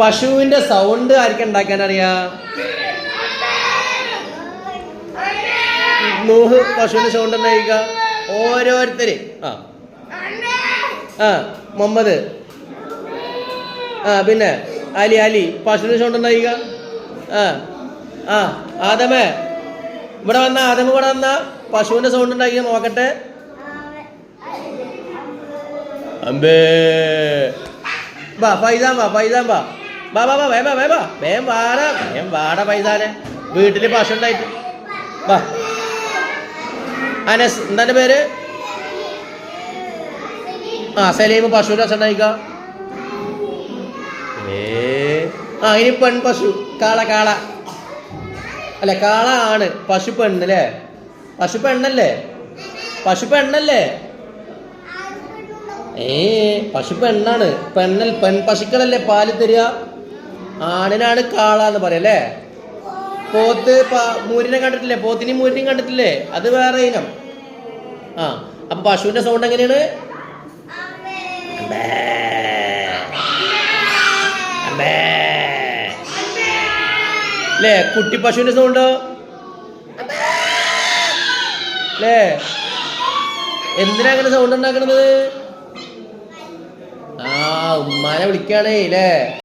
പശുവിന്റെ സൗണ്ട് ആർക്കും ഉണ്ടാക്കാൻ അറിയാ. നൂഹ് പശുവിന്റെ സൗണ്ട് ഉണ്ടായിക്ക ഓരോരുത്തര്. ആ. ആ മുഹമ്മദ്. ആ പിന്നെ അലി അലി. പശുവിന്റെ സൗണ്ട് ഉണ്ടായിക്ക ആ ആ ആദമേ. ഇവിടെ വന്ന ആദമ ഇവിടെ വന്ന പശുവിന്റെ സൗണ്ട് ഉണ്ടാക്കി നോക്കട്ടെ. അമ്പേ. ബാ ഫൈസാം ബാ ഫൈസാം വാ. വാ വാ വാ വേം ബാ വേം വാട വേം വാടാ പൈസാനെ. വീട്ടിൽ പശു ഉണ്ടായിട്ട്. വാ. അനസ് എന്താ പേര്? ആ സലീം പശു രസം ഉണ്ടായിക്ക. ഏ. ആ ഇനി പെൺ പശു. കാള കാള. അല്ല കാള ആണ്. പശു പെണ്ണ് അല്ലേ? പശു പെണ്ണല്ലേ? പശു പെണ്ണല്ലേ? ഏ പശു പെണ്ണാണ്. പെണ്ണൽ പെൺ പശുക്കളല്ലേ പാൽ തരിക? ആണിനാണ് കാള എന്ന് പറയല്ലേ പോത്ത് മൂരിനെ കണ്ടിട്ടില്ലേ? പോത്തിനെയും മൂരിനെയും കണ്ടിട്ടില്ലേ? അത് വേറെ ഇനം. ആ അപ്പൊ പശുവിന്റെ സൗണ്ട് എങ്ങനെയാണ്? അല്ലേ കുട്ടി പശുവിന്റെ സൗണ്ട്? അല്ലേ? എന്തിനാ അങ്ങനെ സൗണ്ട് ഉണ്ടാക്കണത്? ആ ഉമ്മാനെ വിളിക്കാണേ അല്ലേ?